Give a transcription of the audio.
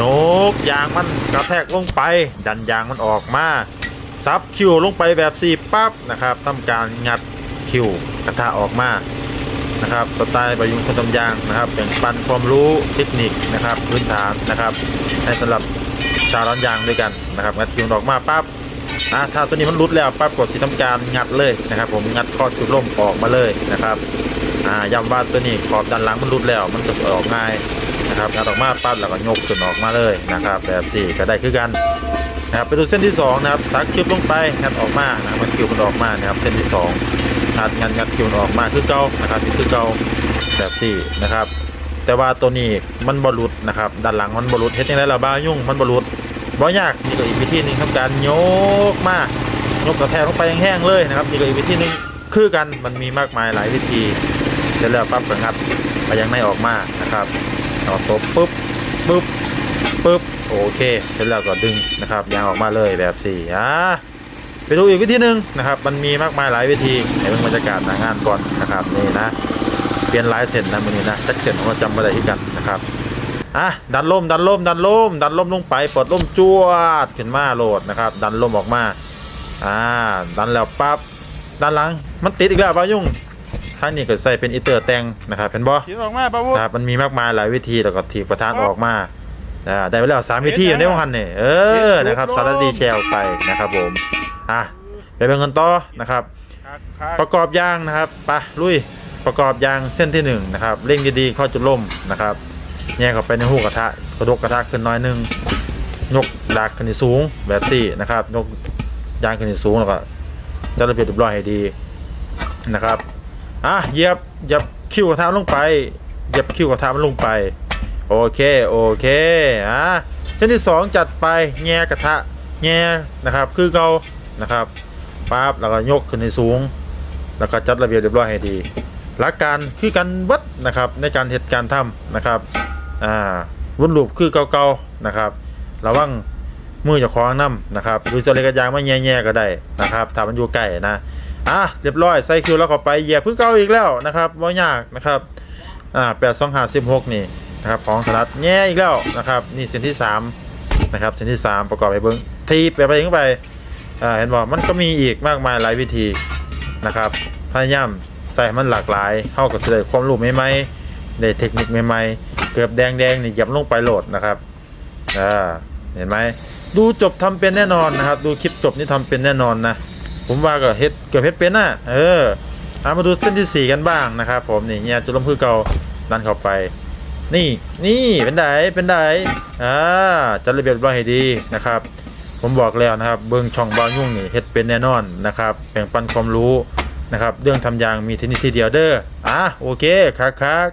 ยกยางมันกระแทกลงไป ดันยางมันออกมาซับคิวลงไปแบบสี่ปั๊บนะครับทำการงัดคิวกระทะออกมานะครับสไตล์ประยุกต์คนทำยางนะครับแบ่งปันความรู้เทคนิคนะครับพื้นฐานนะครับให้สำหรับชาวร้านยางด้วยกันนะครับงัดคิวออกมาปั๊บอะถ้าตัวนี้มันรุดแล้วปั๊บกดที่ทำการงัดเลยนะครับ ผมงัดข้อจุดล่มออกมาเลยนะครับอ่าย้ำว่าตัวนี้ขอบด้านหลังมันรุดแล้ว มันจะออกง่าย นะครับงัดออกมาปั๊บแล้วก็ยกขึ้นออกมาเลยนะครับ แบบสี่ก็ได้คือกันนะครับไปดูเส้นที่สองนะครับซักคิวลงไปงัดออกมานะมันคิวมันออกมานะครับเส้นที่สองงัดงัดงัดคิวมันออกมาคือเก่านะครับนี่คือเก่าแบบสี่นะครับ แต่ว่าตัวนี้มันบอลุดนะครับด้านหลังมันบอลุดเฮ็ดยังไงล่ะบ้ายุ่งมันบอลุดบ่ยากนี่ก็อีกวิธีหนึงทำการยกมายกกระแทกลงไปแห้งๆเลยนะครับนี่ก็อีกวิธีหนึงคือกันมันมีมากมายหลายวิธีเสร็จแล้วปั๊บก็งัดไปยังไม่ออกมานะครับ เอาตบปุ๊บปุ๊บปุ๊บโอเคเสร็จแล้วก็ดึงนะครับยางออกมาเลยแบบสี่อะไปดูอีกวิธีหนึ่งนะครับ มันมีมากมายหลายวิธีให้เบิ่งบรรยากาศหน้างานก่อนนะครับนี่นะเปลี่ยนหลายเส้นนะมือนี้นะจักเส้นผมก็จำไม่ได้ที่กันนะครับอะดันล่มดันล่มดันล่มดันล่มลงไปปลดล่มจวดขึ้นมาโหลดนะครับ ดันล่มออกมาอ่าดันแล้วปั๊บด้านหลังมันติดอีกแล้วป้ายุ่ง ท่างนี้ก็ใส่เป็นอีเตอร์แตงนะครับเป็นบอคิดออกมาปะวุฒินะครับมันมีมากมายหลายวิธีแล้วก็ถีบประธานออกมาอ่าได้ไปแล้วสามวิธีในวันนี้เออนะครับสารดีแชร์ออกไปนะครับผมอะไปเป็นเงินต่อนะครับครับครับประกอบยางนะครับไปะลุยประกอบยางเส้นที่หนึ่งนะครับเร่งดีๆเข้าจุดล่มนะครับแยกเข้าไปในหูกระทะกระดกกระทะขึ้นน้อยหนึงยกดักขึ้นให้สูงแบบสี่นะครับยกยางขึ้นให้สูงแล้วก็จะระเบียบเรียบร้อยให้ดีนะครับ อะเหยียบเหยียบคิ้วกระทะลงไปเหยียบคิ้วกระทะมันลงไป โอเคโอเคอะเส้นที่สองจัดไปแง่กระทะแง่นะครับ คือเกานะครับปั๊บแล้วก็ยกขึ้นในสูง แล้วก็จัดระเบียบเรียบร้อยให้ดีหลักการคือการวัดนะครับในการเหตุการณ์ทำนะครับอ่าวนลูปคือเก่าๆนะครับระวังมือจะคล้าของน้ำนะครับดูสเลกระยางม่แง่ๆก็ได้นะครับถ้ามันอยู่ใกล้นะ อะเรียบร้อยใส่คิวแล้วก็ไปเหยียบพื้นเก่าอีกแล้วนะครับว่ายากนะครับอ่าแปดสองห้าสิบหกนี่นะครับของถนัดแง่อีกแล้วนะครับนี่เส้นที่สามนะครับเส้นที่สามประกอบไปเบิ้งทีไปไปยังไปอ่าเห็นบอกมันก็มีอีกมากมายหลายวิธีนะครับพยายามใส่มันหลากหลายเข้ากับเลยความรู้ใหม่ๆได้เทคนิคใหม่ๆเกือบแดงๆนี่หยับลงไปโหลดนะครับอ่าเห็นไหมดูจบทำเป็นแน่นอนนะครับ ดูคลิปจบนี่ทำเป็นแน่นอนนะ ผมว่าก็เฮ็ดเกือบเฮ็ดเป็นน่ะเออเอามาดูเส้นที่สี่กันบ้างนะครับผมนี่เนี่ยจุลมพือเก่าดันเข้าไป นี่นี่เป็นไดเป็นไดอ่าจัดระเบียบเรียบร้อยให้ดีนะครับ ผมบอกแล้วนะครับเบิ้งช่องบางยุ่งนี่เฮ็ดเป็นแน่นอนนะครับแบ่งปันความรู้นะครับ เรื่องทำยางมีที่นี่ที่เดียวเด้ออะโอเคครับครับ